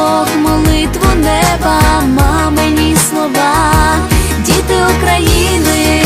Бог, молитву неба, мамині слова, діти України.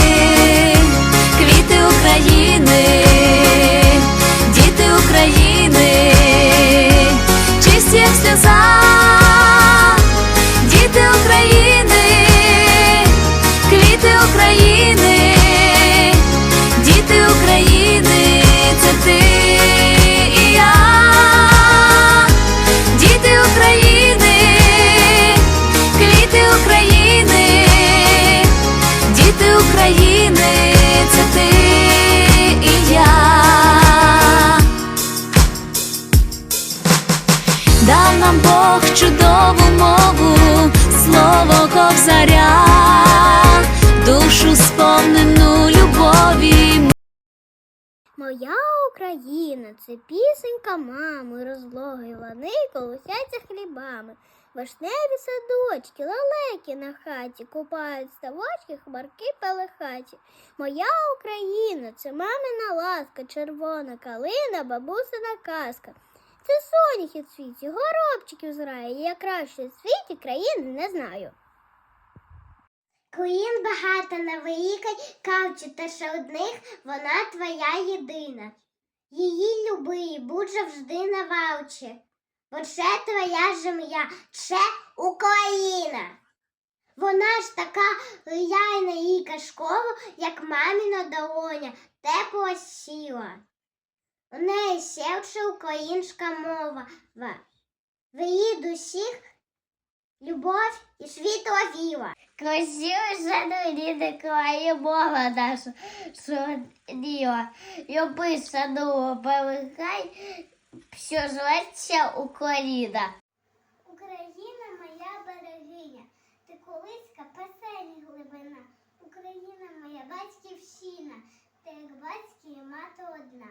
Бог чудову мову, слово ковзаря, душу сповнену любові. Моя Україна це пісенька мами, розлоги лани колосяться хлібами. Вишневі садочки, лелеки на хаті, купають ставочки, хмарки пелехаті. Моя Україна це мамина ласка, червона калина, бабусина казка. Це соняхи в світі, горобчиків зрає. Я краще в світі країни не знаю. Країн багато на великій кавчі та ще одних вона твоя єдина. Її люби будь завжди на валчі, бо це твоя земля, це Україна. Вона ж така лияйна і кашкова, як маміна долоня, тепло сіла. У неї севче українська мова. В її душі любов і світло віла. Красиво саду крає мова наша, що діла. Люби саду, помихай, що зветься Україна. Україна моя берегиня, ти колиська песені глибина. Україна моя батьківщина, ти як батьки і мати одна.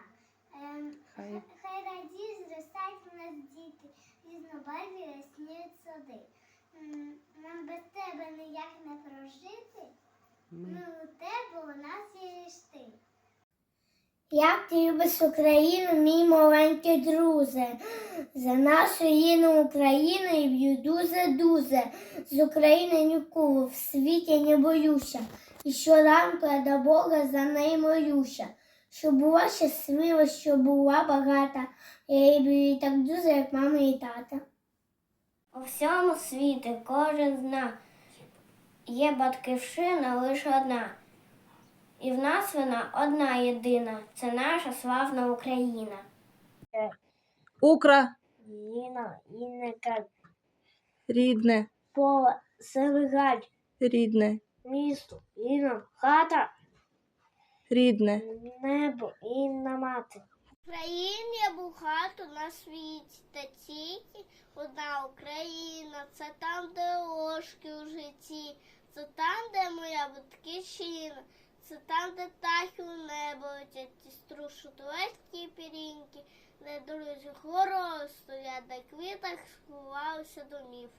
Хай. Хай раді зростають в нас діти, різнобарві ясніють сади. Нам без тебе ніяк не прожити. Ми у тебе у нас є лиш ти. Як ти любиш Україну, мій маленький друже, за нашу рідну Україну і б'ю дуже-дуже. З України нікого в світі не боюся. І щоранку я до Бога за неї молюся. Щоб була щаслива, щоб була багата. Я її так дуже, як мама і тата. У всьому світі кожен зна. Є батьківщина лише одна. І в нас вона одна єдина. Це наша славна Україна. Укра, Ніна, Інника, рідне, поле, Серегаль, рідне, місто, Інна, хата, рідне. небо, Інна мати. В Україні багато на світі, та тільки одна Україна, це там, де ложки у житті, це там, де моя батьківщина, це там, де птахи у небо летять, і струшуть легкі пірінки, де друзі городи стоять, де квітах сховалися домів.